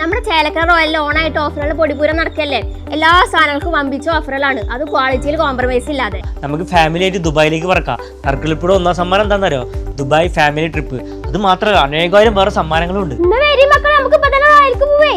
നമ്മുടെ ചേലക്കര റോയലിൽ ഓണായിട്ട് ഓഫറുകൾ പൊടിപൂരം നടക്കല്ലേ? എല്ലാ സാധനങ്ങൾക്കും വമ്പിച്ച ഓഫറുകളാണ്. അത് ക്വാളിറ്റിയിൽ കോംപ്രമൈസ് ഇല്ലാതെ. നമുക്ക് ഫാമിലി ആയിട്ട് ദുബായിലേക്ക് പറക്കാം. നറുക്കിളിപ്പൂടെ ഒന്നാം സമ്മാനം എന്താണെന്നറിയോ ദുബായ് ഫാമിലി ട്രിപ്പ് അത് മാത്രമല്ല അനേകായിരം വേറെ സമ്മാനങ്ങളും ഉണ്ട് മക്കളെ നമുക്ക് ഇപ്പൊ തന്നെ റോയൽക്ക് പോവേ.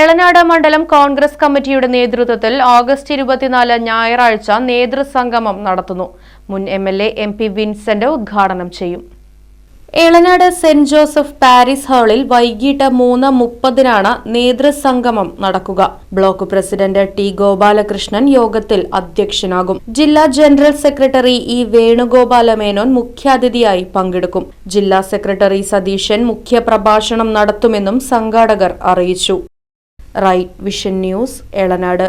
എളനാട് മണ്ഡലം കോൺഗ്രസ് കമ്മിറ്റിയുടെ നേതൃത്വത്തിൽ ഓഗസ്റ്റ് ഇരുപത്തിനാല് ഞായറാഴ്ച നേതൃസംഗമം നടത്തുന്നു. മുൻ M L A M P Vincent ഉദ്ഘാടനം ചെയ്യും. എളനാട് സെന്റ് ജോസഫ് പാരീസ് ഹാളിൽ വൈകിട്ട് മൂന്ന് മുപ്പതിനാണ് നേതൃസംഗമം നടക്കുക. ബ്ലോക്ക് പ്രസിഡന്റ് ടി ഗോപാലകൃഷ്ണൻ യോഗത്തിൽ അധ്യക്ഷനാകും. ജില്ലാ general secretary E Venugopala Menon മുഖ്യാതിഥിയായി പങ്കെടുക്കും. ജില്ലാ സെക്രട്ടറി സതീശൻ മുഖ്യപ്രഭാഷണം നടത്തുമെന്നും സംഘാടകർ അറിയിച്ചു. Right vision news Elanad